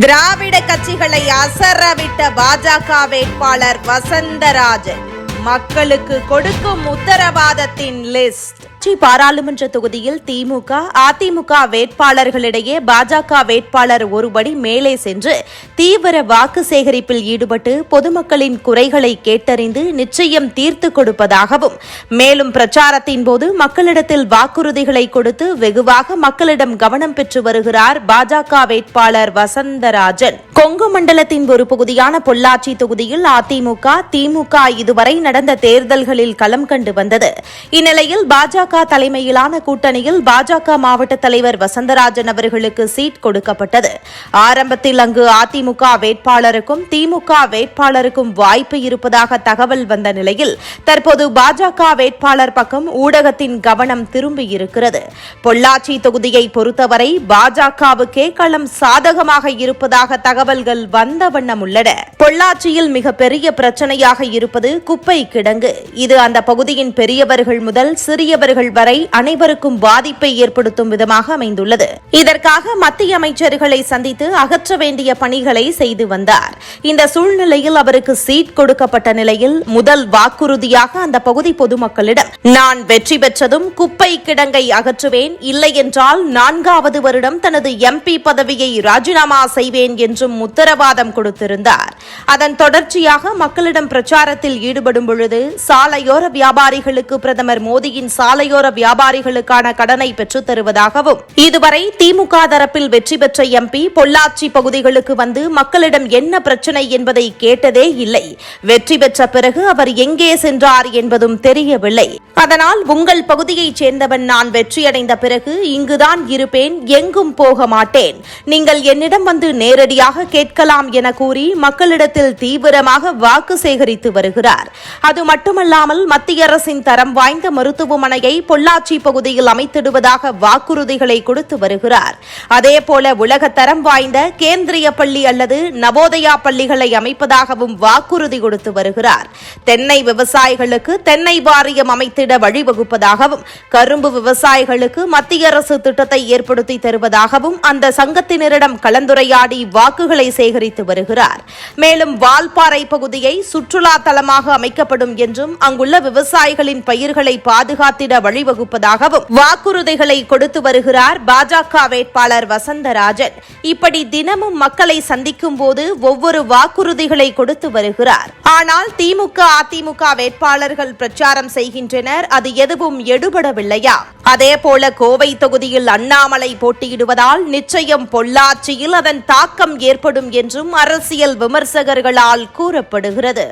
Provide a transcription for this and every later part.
திராவிட கட்சிகளை அசரவிட்ட பாஜக வேட்பாளர் வசந்தராஜன். மக்களுக்கு கொடுக்கும் உத்தரவாதத்தின் லிஸ்ட் திருச்சி பாராளுமன்ற தொகுதியில் திமுக அதிமுக வேட்பாளர்களிடையே பாஜக வேட்பாளர் ஒருபடி மேலே சென்று தீவிர வாக்கு சேகரிப்பில் ஈடுபட்டு பொதுமக்களின் குறைகளை கேட்டறிந்து நிச்சயம் தீர்த்து கொடுப்பதாகவும் மேலும் பிரச்சாரத்தின் போது மக்களிடத்தில் வாக்குறுதிகளை கொடுத்து வெகுவாக மக்களிடம் கவனம் பெற்று வருகிறார் பாஜக வேட்பாளர் வசந்தராஜன். கொங்கு மண்டலத்தின் ஒரு பகுதியான பொள்ளாச்சி தொகுதியில் அதிமுக திமுக இதுவரை நடந்த தேர்தல்களில் களம் கண்டு வந்தது. இந்நிலையில் பாஜக தலைமையிலான கூட்டணியில் பாஜக மாவட்ட தலைவர் வசந்தராஜன் அவர்களுக்கு சீட் கொடுக்கப்பட்டது. ஆரம்பத்தில் அங்கு அதிமுக வேட்பாளருக்கும் திமுக வேட்பாளருக்கும் வாய்ப்பு இருப்பதாக தகவல் வந்த நிலையில் தற்போது பாஜக வேட்பாளர் பக்கம் ஊடகத்தின் கவனம் திரும்பியிருக்கிறது. பொள்ளாச்சி தொகுதியை பொறுத்தவரை பாஜகவுக்கே களம் சாதகமாக இருப்பதாக தகவல்கள் வந்த வண்ணம் உள்ளன. பொள்ளாச்சியில் மிகப்பெரிய பிரச்சனையாக இருப்பது குப்பை கிடங்கு. இது அந்த பகுதியின் பெரியவர்கள் முதல் சிறியவர்கள் வரை அனைவருக்கும் பாதிப்பை ஏற்படுத்தும் விதமாக அமைந்துள்ளது. இதற்காக மத்திய அமைச்சர்களை சந்தித்து அகற்ற வேண்டிய பணிகளை செய்து வந்தார். இந்த சூழ்நிலையில் அவருக்கு சீட் கொடுக்கப்பட்ட நிலையில் முதல் வாக்குறுதியாக அந்த பகுதி பொதுமக்களிடம் நான் வெற்றி பெற்றதும் குப்பை கிடங்கை அகற்றுவேன் இல்லை என்றால் நான்காவது வருடம் தனது எம்பி பதவியை ராஜினாமா செய்வேன் என்றும் உத்தரவாதம் கொடுத்திருந்தார். அதன் தொடர்ச்சியாக மக்களிடம் பிரச்சாரத்தில் ஈடுபடும் பொழுது சாலையோர வியாபாரிகளுக்கு பிரதமர் மோடியின் சாலையோர வியாபாரிகளுக்கான கடனை பெற்றுத் தருவதாகவும் இதுவரை திமுக தரப்பில் வெற்றி பெற்ற எம்பி பொள்ளாச்சி பகுதிகளுக்கு வந்து மக்களிடம் என்ன பிரச்சினை என்பதை கேட்டதே இல்லை. வெற்றி பெற்ற பிறகு அவர் எங்கே சென்றார் என்பதும் தெரியவில்லை. அதனால் உங்கள் பகுதியைச் சேர்ந்தவன் நான் வெற்றியடைந்த பிறகு இங்குதான் இருப்பேன் எங்கும் போக மாட்டேன். நீங்கள் என்னிடம் வந்து நேரடியாக கேட்கலாம் என கூறி மக்களிடம் மக்களிடத்தில் தீவிரமாக வாக்கு சேகரித்து வருகிறார். அது மட்டுமல்லாமல் மத்திய அரசின் தரம் வாய்ந்த மருத்துவமனையை பொள்ளாச்சி பகுதியில் அமைத்திடுவதாக வாக்குறுதிகளை கொடுத்து வருகிறார். அதேபோல உலக தரம் வாய்ந்த கேந்திரிய பள்ளி அல்லது நவோதயா பள்ளிகளை அமைப்பதாகவும் வாக்குறுதி கொடுத்து வருகிறார். தென்னை விவசாயிகளுக்கு தென்னை வாரியம் அமைத்திட வழிவகுப்பதாகவும் கரும்பு விவசாயிகளுக்கு மத்திய அரசு திட்டத்தை ஏற்படுத்தி தருவதாகவும் அந்த சங்கத்தினரிடம் கலந்துரையாடி வாக்குகளை சேகரித்து வருகிறார். மேலும் வால்பாறை பகுதியை சுற்றுலா தலமாக அமைக்கப்படும் என்றும் அங்குள்ள விவசாயிகளின் பயிர்களை பாதுகாத்திட வழிவகுப்பதாகவும் வாக்குறுதிகளை கொடுத்து வருகிறார் பாஜக வேட்பாளர் வசந்தராஜன். இப்படி தினமும் மக்களை சந்திக்கும் போது ஒவ்வொரு வாக்குறுதிகளை கொடுத்து வருகிறார். ஆனால் திமுக அதிமுக வேட்பாளர்கள் பிரச்சாரம் செய்கின்றனர். அது எதுவும் எடுபடவில்லையா? அதேபோல கோவை தொகுதியில் அண்ணாமலை போட்டியிடுவதால் நிச்சயம் பொள்ளாச்சியில் அதன் தாக்கம் ஏற்படும் என்றும் அரசியல் விமர்சகர்களால் கூறப்படுகிறது.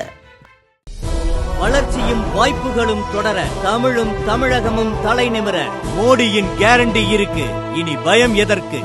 வளர்ச்சியும் வாய்ப்புகளும் தொடர தமிழும் தமிழகமும் தலைநிமிர மோடியின் கேரண்டி இருக்கு. இனி பயம் எதற்கு?